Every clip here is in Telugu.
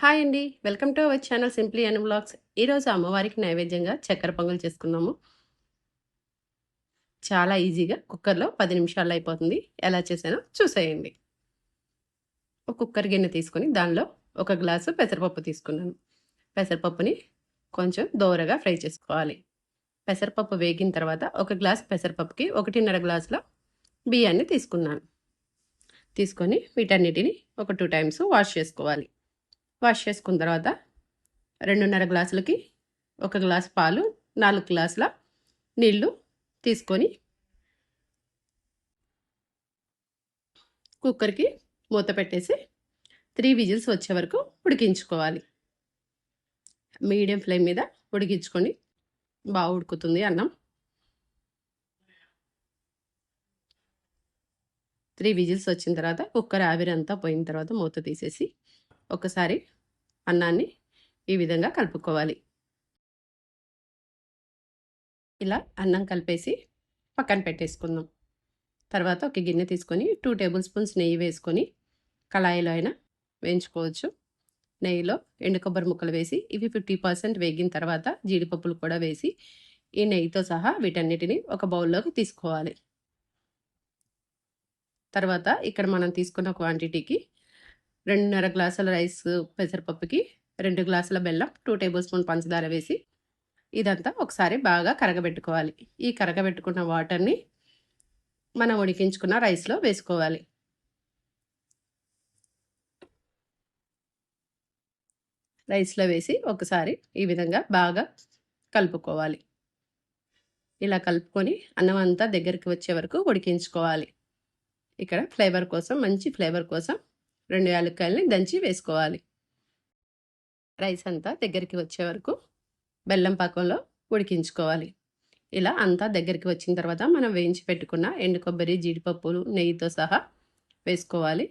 హాయ్ అండి. Welcome to our channel simply and blogs. ఈరోజు అమ్మవారికి నైవేద్యంగా చక్కెర పొంగల్ చేసుకున్నాము చాలా ఈజీగా కుక్కర్లో పది నిమిషాల్లో అయిపోతుంది. ఎలా చేసానో చూసేయండి. ఒక కుక్కర్ గిన్నె తీసుకొని దానిలో ఒక గ్లాసు పెసరపప్పు తీసుకున్నాను. పెసరపప్పుని కొంచెం దోరగా ఫ్రై చేసుకోవాలి. పెసరపప్పు వేగిన తర్వాత ఒక గ్లాస్ పెసరపప్పుకి ఒకటిన్నర గ్లాసులో బియ్యాన్ని తీసుకున్నాను. తీసుకొని వీటన్నిటిని ఒక టూ టైమ్స్ వాష్ చేసుకోవాలి. వాష్ చేసుకున్న తర్వాత రెండున్నర గ్లాసులకి ఒక గ్లాస్ పాలు నాలుగు గ్లాసుల నీళ్ళు తీసుకొని కుక్కర్కి మూత పెట్టేసి త్రీ విజిల్స్ వచ్చే వరకు ఉడికించుకోవాలి. మీడియం ఫ్లేమ్ మీద ఉడికించుకొని బాగా ఉడుకుతుంది అన్నం. త్రీ విజిల్స్ వచ్చిన తర్వాత కుక్కర్ ఆవిరి అంతా పోయిన తర్వాత మూత తీసేసి ఒకసారి అన్నాన్ని ఈ విధంగా కలుపుకోవాలి. ఇలా అన్నం కలిపేసి పక్కన పెట్టేసుకుందాం. తర్వాత ఒక గిన్నె తీసుకొని టూ టేబుల్ స్పూన్స్ నెయ్యి వేసుకొని కళాయిలో అయినా వేయించుకోవచ్చు. నెయ్యిలో ఎండు కొబ్బరి ముక్కలు వేసి ఇవి ఫిఫ్టీ పర్సెంట్ వేగిన తర్వాత జీడిపప్పులు కూడా వేసి ఈ నెయ్యితో సహా వీటన్నిటిని ఒక బౌల్లోకి తీసుకోవాలి. తర్వాత ఇక్కడ మనం తీసుకున్న క్వాంటిటీకి రెండున్నర గ్లాసుల రైస్ పెసరపప్పుకి రెండు గ్లాసుల బెల్లం టూ టేబుల్ స్పూన్ పంచదార వేసి ఇదంతా ఒకసారి బాగా కరగబెట్టుకోవాలి. ఈ కరగబెట్టుకున్న వాటర్ని మనం ఉడికించుకున్న రైస్లో వేసుకోవాలి. రైస్లో వేసి ఒకసారి ఈ విధంగా బాగా కలుపుకోవాలి. ఇలా కలుపుకొని అన్నం అంతా దగ్గరికి వచ్చే వరకు ఉడికించుకోవాలి. ఇక్కడ ఫ్లేవర్ కోసం మంచి ఫ్లేవర్ కోసం రెండు యాలక్కాయలని దంచి వేసుకోవాలి. రైస్ అంతా దగ్గరికి వచ్చే వరకు బెల్లం పాకంలో ఉడికించుకోవాలి. ఇలా అంతా దగ్గరికి వచ్చిన తర్వాత మనం వేయించి పెట్టుకున్న ఎండు కొబ్బరి జీడిపప్పులు నెయ్యితో సహా వేసుకోవాలి.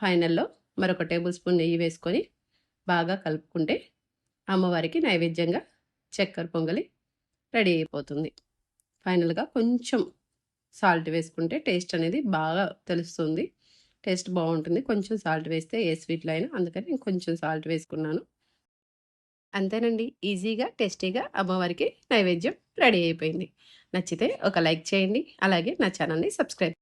ఫైనల్లో మరొక టేబుల్ స్పూన్ నెయ్యి వేసుకొని బాగా కలుపుకుంటే అమ్మవారికి నైవేద్యంగా చక్కెర పొంగలి రెడీ అయిపోతుంది. ఫైనల్గా కొంచెం సాల్ట్ వేసుకుంటే టేస్ట్ అనేది బాగా తెలుస్తుంది. టేస్ట్ బాగుంటుంది. కొంచెం సాల్ట్ వేస్తే ఏ స్వీట్లో అయినా అందుకని నేను కొంచెం సాల్ట్ వేసుకున్నాను. అంతేనండి. ఈజీగా టేస్టీగా అమ్మవారికి నైవేద్యం రెడీ అయిపోయింది. నచ్చితే ఒక లైక్ చేయండి. అలాగే నా ఛానల్ని సబ్స్క్రైబ్